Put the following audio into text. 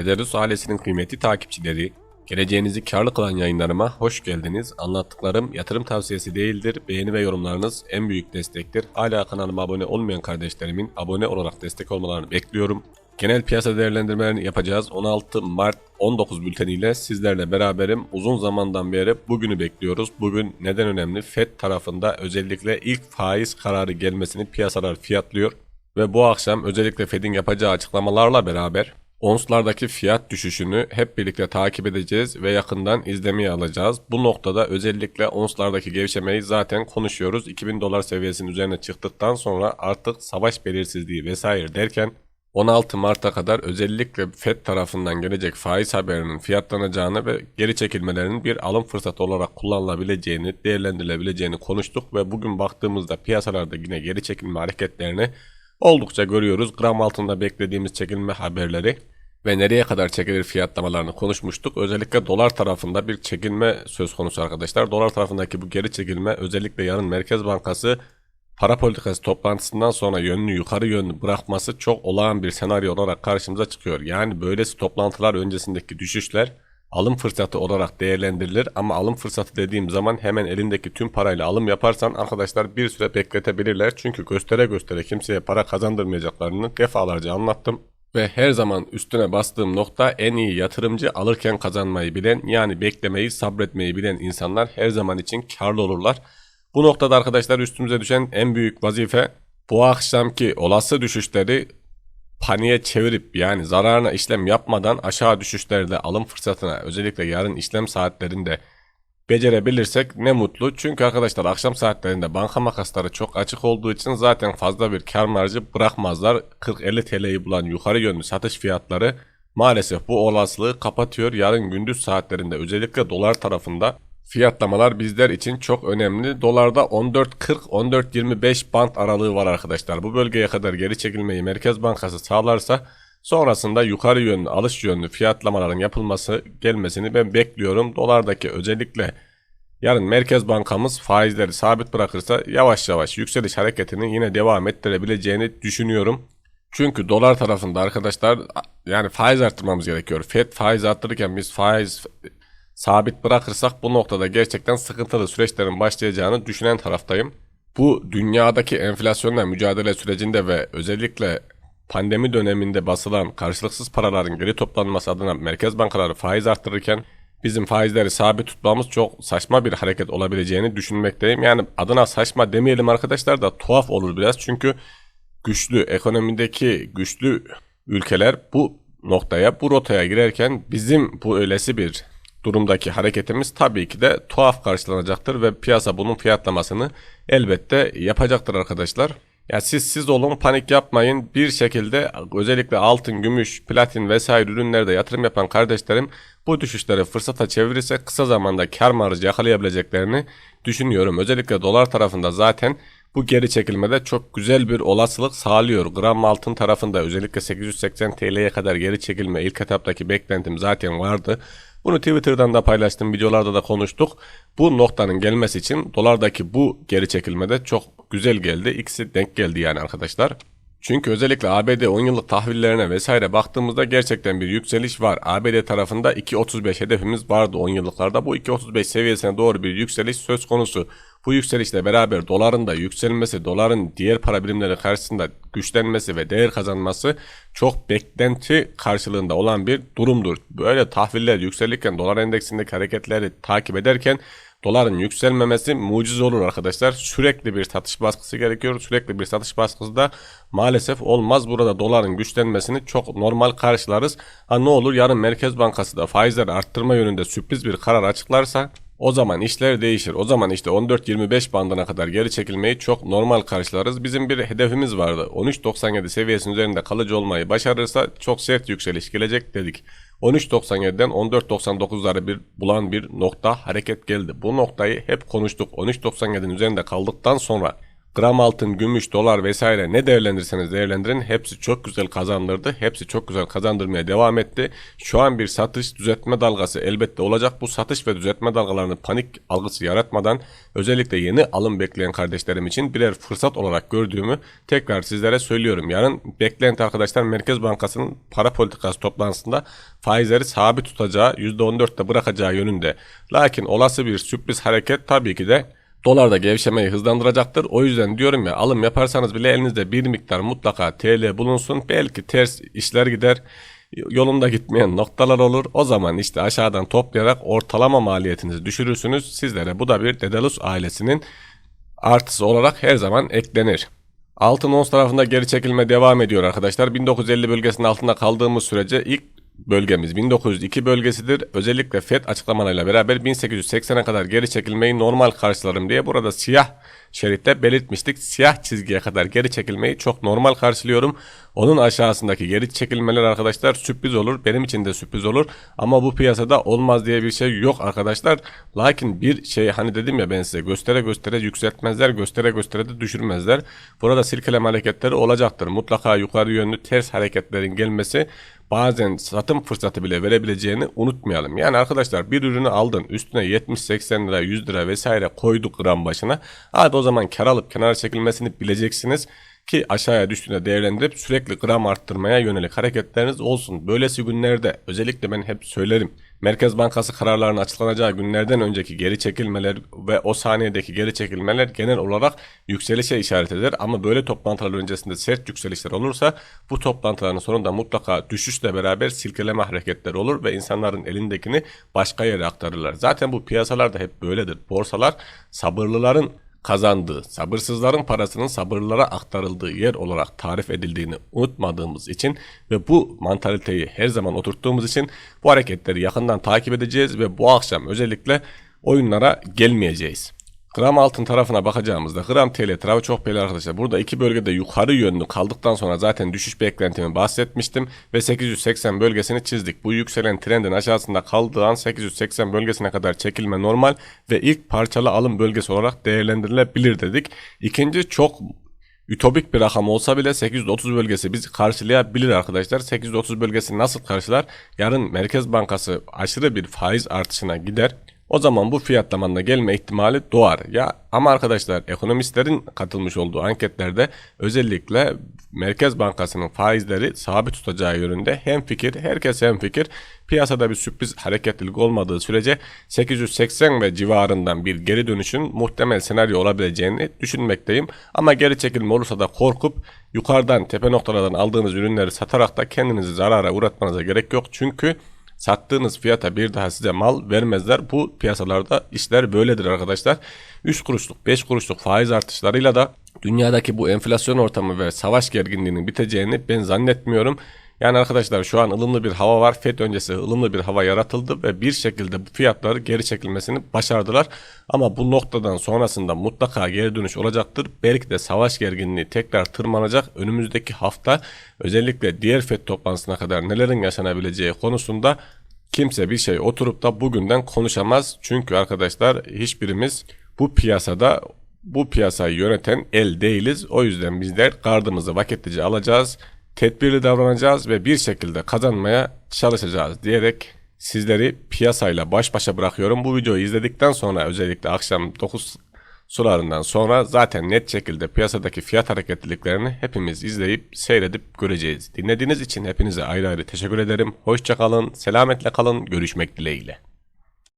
Gezerus ailesinin kıymetli takipçileri, geleceğinizi karlı kılan yayınlarıma hoş geldiniz. Anlattıklarım yatırım tavsiyesi değildir. Beğeni ve yorumlarınız en büyük destektir. Hala kanalıma abone olmayan kardeşlerimin abone olarak destek olmalarını bekliyorum. Genel piyasa değerlendirmelerini yapacağız. 16 Mart 19 bülteniyle sizlerle beraberim. Uzun zamandan beri bugünü bekliyoruz. Bugün neden önemli? FED tarafında özellikle ilk faiz kararı gelmesini piyasalar fiyatlıyor. Ve bu akşam özellikle Fed'in yapacağı açıklamalarla beraber onslardaki fiyat düşüşünü hep birlikte takip edeceğiz ve yakından izlemeye alacağız. Bu noktada özellikle onslardaki gevşemeyi zaten konuşuyoruz. 2000 dolar seviyesinin üzerine çıktıktan sonra artık savaş belirsizliği vesaire derken 16 Mart'a kadar özellikle FED tarafından gelecek faiz haberinin fiyatlanacağını ve geri çekilmelerinin bir alım fırsatı olarak kullanılabileceğini, değerlendirilebileceğini konuştuk ve bugün baktığımızda piyasalarda yine geri çekilme hareketlerini oldukça görüyoruz. Gram altında beklediğimiz çekilme haberleri ve nereye kadar çekilir fiyatlamalarını konuşmuştuk. Özellikle dolar tarafında bir çekilme söz konusu arkadaşlar. Dolar tarafındaki bu geri çekilme özellikle yarın Merkez Bankası para politikası toplantısından sonra yönünü yukarı yönlü bırakması çok olağan bir senaryo olarak karşımıza çıkıyor. Yani böylesi toplantılar öncesindeki düşüşler alım fırsatı olarak değerlendirilir ama alım fırsatı dediğim zaman hemen elindeki tüm parayla alım yaparsan arkadaşlar bir süre bekletebilirler. Çünkü göstere göstere kimseye para kazandırmayacaklarını defalarca anlattım. Ve her zaman üstüne bastığım nokta en iyi yatırımcı alırken kazanmayı bilen yani beklemeyi sabretmeyi bilen insanlar her zaman için karlı olurlar. Bu noktada arkadaşlar üstümüze düşen en büyük vazife bu akşamki olası düşüşleri paniğe çevirip yani zararına işlem yapmadan aşağı düşüşlerde alım fırsatına özellikle yarın işlem saatlerinde becerebilirsek ne mutlu. Çünkü arkadaşlar akşam saatlerinde banka makasları çok açık olduğu için zaten fazla bir kar marjı bırakmazlar. 40-50 TL'yi bulan yukarı yönlü satış fiyatları maalesef bu olasılığı kapatıyor. Yarın gündüz saatlerinde özellikle dolar tarafında fiyatlamalar bizler için çok önemli. Dolarda 14.40-14.25 band aralığı var arkadaşlar. Bu bölgeye kadar geri çekilmeyi Merkez Bankası sağlarsa sonrasında yukarı yönlü alış yönlü fiyatlamaların yapılması gelmesini ben bekliyorum. Dolardaki özellikle yarın Merkez Bankamız faizleri sabit bırakırsa yavaş yavaş yükseliş hareketini yine devam ettirebileceğini düşünüyorum. Çünkü dolar tarafında arkadaşlar yani faiz arttırmamız gerekiyor. Fed faiz arttırırken biz faiz sabit bırakırsak bu noktada gerçekten sıkıntılı süreçlerin başlayacağını düşünen taraftayım. Bu dünyadaki enflasyonla mücadele sürecinde ve özellikle pandemi döneminde basılan karşılıksız paraların geri toplanması adına merkez bankaları faiz arttırırken bizim faizleri sabit tutmamız çok saçma bir hareket olabileceğini düşünmekteyim. Yani adına saçma demeyelim arkadaşlar da tuhaf olur biraz çünkü güçlü ekonomideki güçlü ülkeler bu noktaya bu rotaya girerken bizim bu öylesi bir durumdaki hareketimiz tabii ki de tuhaf karşılanacaktır ve piyasa bunun fiyatlamasını elbette yapacaktır arkadaşlar. Ya siz siz olun panik yapmayın bir şekilde özellikle altın, gümüş, platin vesaire ürünlerde yatırım yapan kardeşlerim bu düşüşleri fırsata çevirirse kısa zamanda kar marjı yakalayabileceklerini düşünüyorum. Özellikle dolar tarafında zaten bu geri çekilmede çok güzel bir olasılık sağlıyor. Gram altın tarafında özellikle 880 TL'ye kadar geri çekilme ilk etaptaki beklentim zaten vardı. Bunu Twitter'dan da paylaştım, videolarda da konuştuk. Bu noktanın gelmesi için dolardaki bu geri çekilmede çok güzel geldi. İkisi denk geldi yani arkadaşlar. Çünkü özellikle ABD 10 yıllık tahvillerine vesaire baktığımızda gerçekten bir yükseliş var. ABD tarafında 2.35 hedefimiz vardı 10 yıllıklarda. Bu 2.35 seviyesine doğru bir yükseliş söz konusu. Bu yükselişle beraber doların da yükselmesi, doların diğer para birimleri karşısında güçlenmesi ve değer kazanması çok beklenti karşılığında olan bir durumdur. Böyle tahviller yükselirken dolar endeksindeki hareketleri takip ederken doların yükselmemesi mucize olur arkadaşlar. Sürekli bir satış baskısı gerekiyor. Sürekli bir satış baskısı da maalesef olmaz. Burada doların güçlenmesini çok normal karşılarız. Ha ne olur yarın Merkez Bankası da faizleri arttırma yönünde sürpriz bir karar açıklarsa o zaman işler değişir. O zaman işte 14-25 bandına kadar geri çekilmeyi çok normal karşılarız. Bizim bir hedefimiz vardı. 13.97 seviyesinin üzerinde kalıcı olmayı başarırsa çok sert yükseliş gelecek dedik. 13.97'den 14.99'ları bir bulan bir nokta hareket geldi. Bu noktayı hep konuştuk. 13.97'nin üzerinde kaldıktan sonra Gram altın, gümüş, dolar vesaire ne değerlendirirseniz değerlendirin hepsi çok güzel kazandırdı. Hepsi çok güzel kazandırmaya devam etti. Şu an bir satış düzeltme dalgası elbette olacak. Bu satış ve düzeltme dalgalarını panik algısı yaratmadan özellikle yeni alım bekleyen kardeşlerim için birer fırsat olarak gördüğümü tekrar sizlere söylüyorum. Yarın beklenti arkadaşlar Merkez Bankası'nın para politikası toplantısında faizleri sabit tutacağı %14'te bırakacağı yönünde. Lakin olası bir sürpriz hareket tabii ki de Dolar da gevşemeyi hızlandıracaktır. O yüzden diyorum ya alım yaparsanız bile elinizde bir miktar mutlaka TL bulunsun. Belki ters işler gider. Yolunda gitmeyen noktalar olur. O zaman işte aşağıdan toplayarak ortalama maliyetinizi düşürürsünüz. Sizlere bu da bir Dedalus ailesinin artısı olarak her zaman eklenir. Altın ons tarafında geri çekilme devam ediyor arkadaşlar. 1950 bölgesinin altında kaldığımız sürece ilk bölgemiz 1902 bölgesidir. Özellikle FED açıklamalarıyla beraber 1880'e kadar geri çekilmeyi normal karşılarım diye burada siyah şeritte belirtmiştik. Siyah çizgiye kadar geri çekilmeyi çok normal karşılıyorum. Onun aşağısındaki geri çekilmeler arkadaşlar sürpriz olur. Benim için de sürpriz olur. Ama bu piyasada olmaz diye bir şey yok arkadaşlar. Lakin bir şey hani dedim ya ben size göstere göstere yükseltmezler. Göstere göstere de düşürmezler. Burada silkeleme hareketleri olacaktır. Mutlaka yukarı yönlü ters hareketlerin gelmesi bazen satım fırsatı bile verebileceğini unutmayalım. Yani arkadaşlar bir ürünü aldın üstüne 70-80 lira 100 lira vesaire koyduk gram başına. Abi o zaman kar alıp kenara çekilmesini bileceksiniz ki aşağıya düştüğünde değerlendirip sürekli gram arttırmaya yönelik hareketleriniz olsun. Böylesi günlerde özellikle ben hep söylerim. Merkez Bankası kararlarının açıklanacağı günlerden önceki geri çekilmeler ve o saniyedeki geri çekilmeler genel olarak yükselişe işaret eder. Ama böyle toplantılar öncesinde sert yükselişler olursa bu toplantıların sonunda mutlaka düşüşle beraber silkeleme hareketleri olur ve insanların elindekini başka yere aktarırlar. Zaten bu piyasalarda hep böyledir. Borsalar sabırlıların kazandığı, sabırsızların parasının sabırlara aktarıldığı yer olarak tarif edildiğini unutmadığımız için ve bu mantaliteyi her zaman oturttuğumuz için bu hareketleri yakından takip edeceğiz ve bu akşam özellikle oyunlara gelmeyeceğiz. Gram altın tarafına bakacağımızda gram TL tarafı çok belli arkadaşlar. Burada iki bölgede yukarı yönlü kaldıktan sonra zaten düşüş beklentimi bahsetmiştim ve 880 bölgesini çizdik. Bu yükselen trendin aşağısında kaldığı an 880 bölgesine kadar çekilme normal ve ilk parçalı alım bölgesi olarak değerlendirilebilir dedik. İkinci çok ütopik bir rakam olsa bile 830 bölgesi bizi karşılayabilir arkadaşlar. 830 bölgesi nasıl karşılar? Yarın Merkez Bankası aşırı bir faiz artışına gider. O zaman bu fiyatlamanın gelme ihtimali doğar. Ya ama arkadaşlar ekonomistlerin katılmış olduğu anketlerde özellikle Merkez Bankası'nın faizleri sabit tutacağı yönünde hem fikir, herkes hem fikir. Piyasada bir sürpriz hareketlilik olmadığı sürece 880 ve civarından bir geri dönüşün muhtemel senaryo olabileceğini düşünmekteyim. Ama geri çekilme olursa da korkup yukarıdan tepe noktalardan aldığınız ürünleri satarak da kendinizi zarara uğratmanıza gerek yok. Çünkü sattığınız fiyata bir daha size mal vermezler. Bu piyasalarda işler böyledir arkadaşlar. 3 kuruşluk 5 kuruşluk faiz artışlarıyla da dünyadaki bu enflasyon ortamı ve savaş gerginliğinin biteceğini ben zannetmiyorum. Yani arkadaşlar şu an ılımlı bir hava var. FED öncesi ılımlı bir hava yaratıldı ve bir şekilde bu fiyatları geri çekilmesini başardılar. Ama bu noktadan sonrasında mutlaka geri dönüş olacaktır. Belki de savaş gerginliği tekrar tırmanacak. Önümüzdeki hafta özellikle diğer FED toplantısına kadar nelerin yaşanabileceği konusunda kimse bir şey oturup da bugünden konuşamaz. Çünkü arkadaşlar hiçbirimiz bu piyasada bu piyasayı yöneten el değiliz. O yüzden bizler gardımızı vakitlice alacağız tedbirli davranacağız ve bir şekilde kazanmaya çalışacağız diyerek sizleri piyasayla baş başa bırakıyorum. Bu videoyu izledikten sonra özellikle akşam 9 sularından sonra zaten net şekilde piyasadaki fiyat hareketliliklerini hepimiz izleyip seyredip göreceğiz. Dinlediğiniz için hepinize ayrı ayrı teşekkür ederim. Hoşçakalın, selametle kalın, görüşmek dileğiyle.